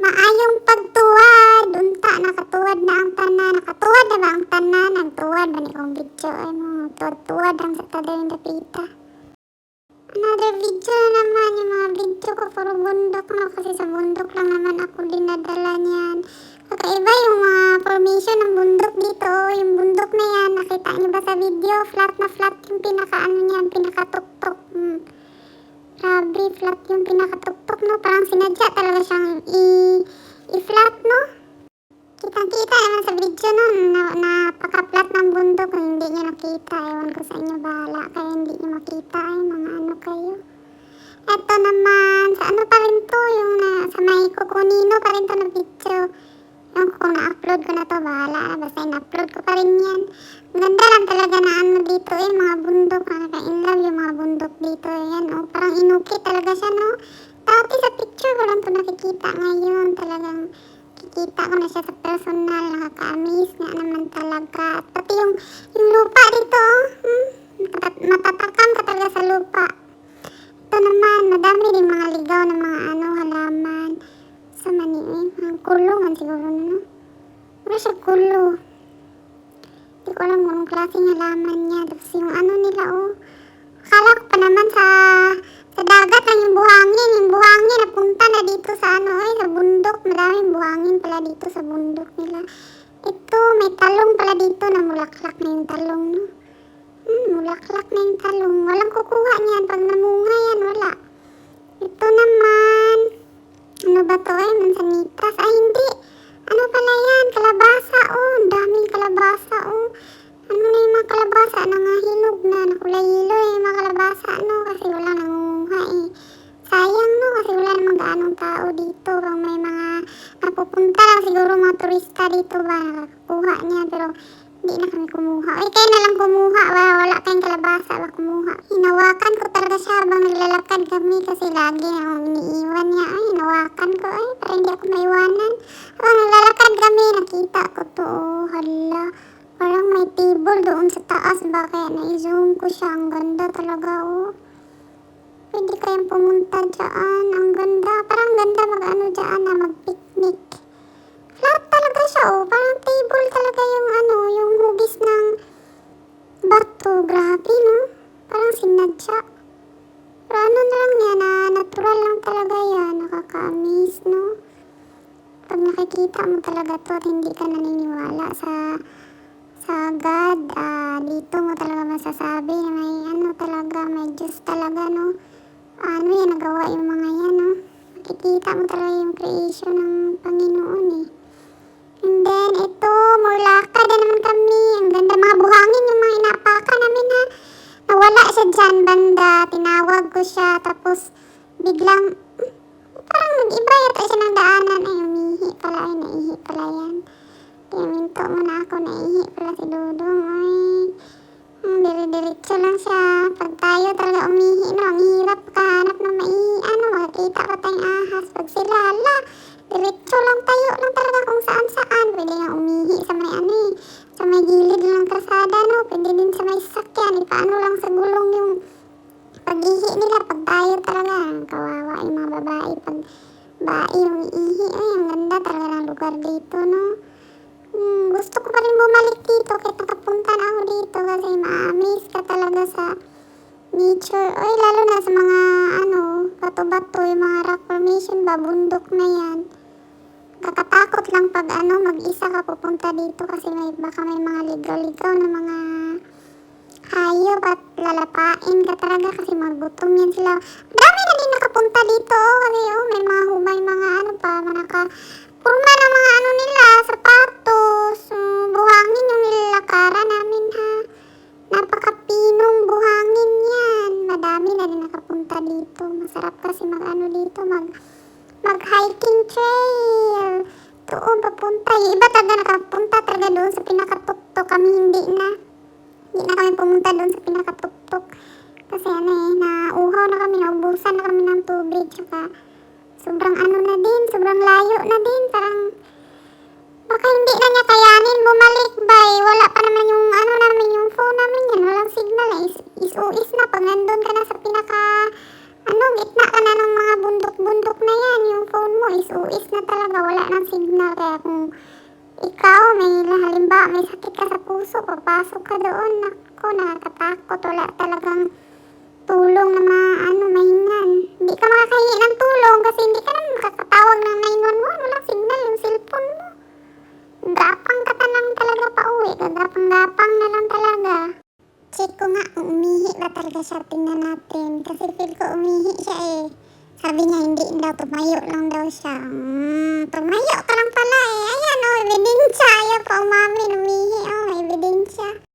Maayong pagtuwad, unta nakatuwad na ang tanan, nakatuwad na ba ang tanan, nagtuwad ba ni kong video ay mo, tuwad-tuwad lang sa tadawin dapita. Another video na naman, yung mga video ko puro bundok no, kasi sa bundok lang naman ako dinadala niyan. Kakaiba yung mga formation ng bundok dito, yung bundok na yan, nakita niyo ba sa video, flat na flat yung pinaka ano niyan, pinakatuktok. Hmm. Grabe, flat yung pinakatuktok, no? Parang sinadya talaga siyang i-flat, no? Kitang-kita naman sa video nun, na, napaka-flat ng bundok. Kung hindi nyo nakita, ewan ko sa inyo, bahala kayo, hindi nyo makita, ay mga ano kayo. Eto naman, sa ano pa rin to, yung na, sa may kukunino pa rin to na video. Yung kung na-upload ko na to, bahala basta in-upload ko pa rin yan. Ganda lang talaga na ano dito, eh, mga bundok, nakaka-inlove yung mga bundok dito, yan, oh, parang inukit talaga siya, no? Dati sa picture ko lang to nakikita ngayon, talagang kikita ko na siya sa personal, nakaka-amaze nga naman talaga. At pati yung, yung lupa dito, hmm, matat- matatakam ka talaga sa lupa. Ito naman, madami din mga ligaw na mga ano, halaman. Sa mani, eh, mga kulungan siguro, no? Wala siya kulo. Hindi ko alam kung klaseng halaman niya. Tapos yung ano nila, oh. Dito sa bundok nila. Ito, may talong pala dito na mulaklak na yung talong, no? Hmm, mulaklak na yung talong. Walang kukuha niyan. Pag namunga yan, wala. Ito naman. Ano ba to eh? Mansanitas. Ay, hindi. Ano pala yan? Kalabasa, turista dito ba nakakakuha niya. Pero hindi na kami kumuha. Eh, kayo na lang kumuha. Wala, wala kayong kalabasa ba kumuha. Hinawakan ko talaga siya habang naglalakad kami kasi lagi na akong iniiwan niya. Ay, hinawakan ko ay para hindi ako maiwanan. Habang naglalakad kami, nakita ko to. Oh, hala. Parang may table doon sa taas ba kaya na-zoom ko siya. Ang ganda talaga oh. Pwede kayong pumunta dyan. Ang ganda. Parang ganda mag-ano Grabe no. Parang sinadya. Pero ano na lang yan na natural lang talaga yan. Nakaka-amaze no. Pag nakikita mo talaga to hindi ka naniniwala sa sa God, ah, dito mo talaga masasabi na may ano talaga, may Diyos talaga, no? Ano yan, nagawa yung mga yan, no? Makikita mo talaga yung creation ng Panginoon, eh. And then, ito, mulaka na naman kami. Ang ganda, mga buhangin yung mga inapaka namin, ha? Nawala siya dyan, banda. Tinawag ko siya, tapos, biglang, parang nag-iba yata siya ng daanan. Ay, umihi pala, ay, naihi pala yan. Kaya minto mo na ako, naihi pala si Dudong. Talaga, kawawa yung mga babae. Pag bae yung ihi, ay, ang ganda talaga ng lugar dito, no. Hmm, gusto ko pa rin bumalik dito kahit nakapunta na ako dito kasi ma-amaze ka talaga sa nature. Oy, lalo na sa mga ano, bato-bato, yung mga rock formation ba, bundok na yan. Kakatakot lang pag ano, mag-isa ka pupunta dito kasi may, baka may mga ligaw-ligaw na mga hayop at lalapain ka talaga kasi magutom yan sila. Dami na din nakapunta dito oh, kasi oh, may mga humay, mga ano pa, mga naka, purma ng mga ano nila, sapatos, um, buhangin yung nilalakaran namin ha. Napakapinong buhangin yan. Madami na din nakapunta dito. Masarap kasi mag ano dito, mag, mag hiking trail. Doon papunta. Yung iba talaga nakapunta talaga doon sa pinakatuktok. Kami hindi na. Hindi na kami pumunta doon sa pinakatuktok. Kasi ano eh, nauhaw na kami, naubusan na kami ng tubig. Tsaka sobrang ano na din, sobrang layo na din. Parang baka hindi na niya kayanin bumalik ba eh. Wala pa naman yung ano namin, yung phone namin yan. Walang signal eh. Is, is, is na pag nandun ka na sa pinaka Ano, gitna ka na ng mga bundok-bundok na yan. Yung phone mo is uis na talaga. Wala ng signal. Kaya kung ikaw, may halimbawa, may sakit ka sa puso, papasok ka doon. Naku, nakakatakot. Wala talagang tulong na ma, ano, mahingan. Hindi ka makakahingi ng tulong kasi hindi ka naman makakatawag ng 911. Walang signal yung cellphone mo. Gapang ka lang talaga pa uwi. Gagapang-gapang na lang talaga. Check ko nga umihi ba talaga siya. Tingnan natin. Kasi feel ko umihi siya eh. Sabi niya, hindi daw, tumayo lang daw siya. Hmm, tumayo ka lang pala eh. Ayan, oh, ebidensya. Ayaw pa umamin, umihi. Oh, ebidensya.